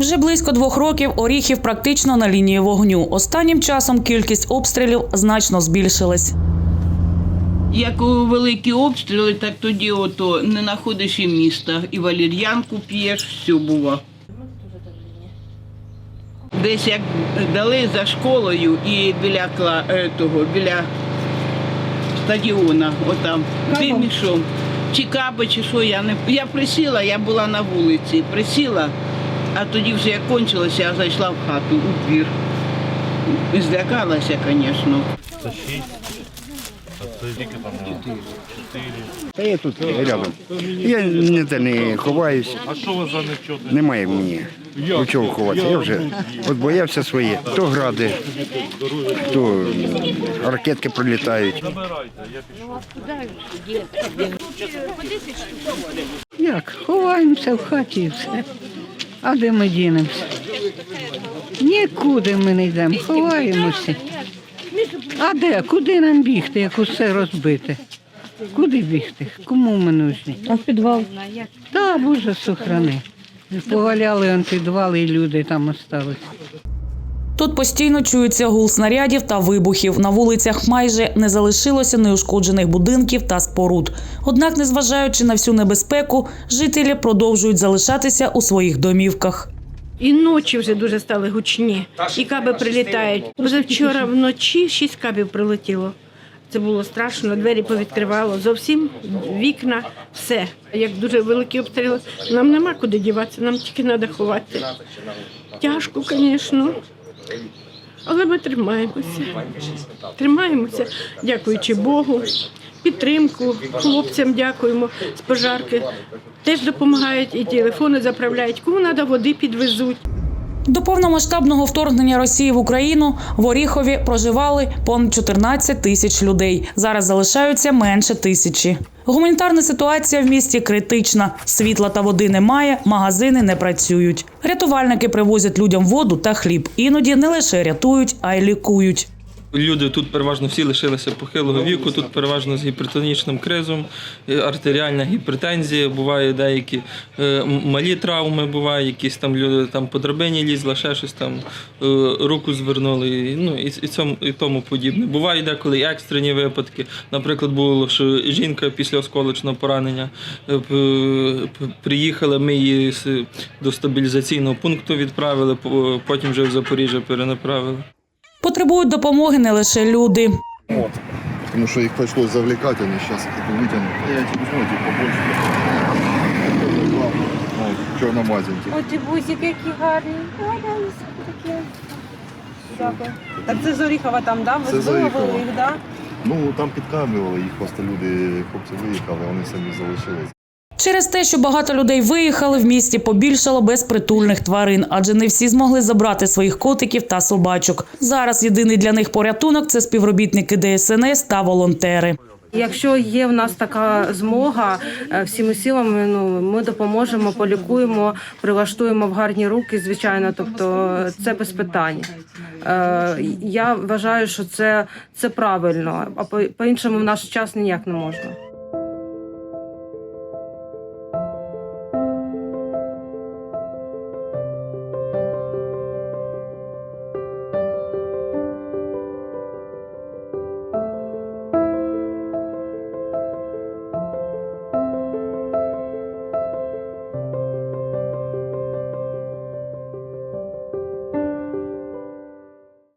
Вже близько двох років Оріхів практично на лінії вогню. Останнім часом кількість обстрілів значно збільшилась. Як у великі обстріли, так тоді ото не знаходиш і міста, і валір'янку п'єш, все було. Десь як дали за школою і біля кла- е, того, біля стадіона, отам, дим ішов. Чи каби, чи що, я не я присіла, я була на вулиці, присіла, а тоді вже як кончилося, я зайшла в хату, у двір. Злякалася, звісно. Та я тут рядом. Я ніде не ховаюсь. А що вас за нечоти? Немає мені у чого ховатися. Я вже от боявся своє. То гради, то ракетки прилітають. Забирайте, я пішов. Як? Ховаємося в хаті і все. А де ми дінемося? Нікуди ми не йдемо, ховаємося. А де? Куди нам бігти, як усе розбите? Куди бігти? Кому ми нужні? А в підвал? Так, Боже, сохрани. Поваляли антидвали і люди там осталися. Тут постійно чується гул снарядів та вибухів. На вулицях майже не залишилося неушкоджених будинків та споруд. Однак, незважаючи на всю небезпеку, жителі продовжують залишатися у своїх домівках. І ночі вже дуже стали гучні. І каби прилітають. Позавчора вночі шість кабів прилетіло. Це було страшно, двері повідкривало, зовсім вікна, все. Як дуже великі обстріли, нам нема куди діватися, нам тільки треба ховати. Тяжко, звісно. Але ми тримаємося. Тримаємося, дякуючи Богу. Підтримку хлопцям дякуємо з пожарки. Теж допомагають і телефони заправляють. Кому треба води підвезуть. До повномасштабного вторгнення Росії в Україну в Оріхові проживали понад 14 тисяч людей. Зараз залишаються менше тисячі. Гуманітарна ситуація в місті критична. Світла та води немає, магазини не працюють. Рятувальники привозять людям воду та хліб. Іноді не лише рятують, а й лікують. Люди тут переважно всі лишилися похилого віку, тут переважно з гіпертонічним кризом, е, артеріальна гіпертензія, буває деякі е, малі травми, буває, якісь там люди там по драбині лізла, ще щось там е, руку звернули, ну і, і, цьому, і тому подібне. Бувають деколи екстрені випадки. Наприклад, було, що жінка після осколочного поранення приїхала, ми її до стабілізаційного пункту відправили, потім вже в Запоріжжя перенаправили Потребують допомоги не лише люди. Потому что их пришлось завлекать, они сейчас их вытянут. Я эти возьму, эти побольше. Вот, черномазенькие. Ой, ти бузик, які гарні. Ой, такі. Дякую. Так це з Оріхова там, да? Це з Ви Оріхова. зловили їх, да? Ну, там підкармлювали, їх просто люди, хлопці виїхали, вони самі залишились. Через те, що багато людей виїхали, в місті побільшало безпритульних тварин, адже не всі змогли забрати своїх котиків та собачок. Зараз єдиний для них порятунок це співробітники ДСНС та волонтери. Якщо є в нас така змога, е, всіми силами ну, ми допоможемо, полікуємо, прилаштуємо в гарні руки, звичайно, тобто це без питань. Е, Я вважаю, що це, це правильно, а по-іншому в наш час ніяк не можна.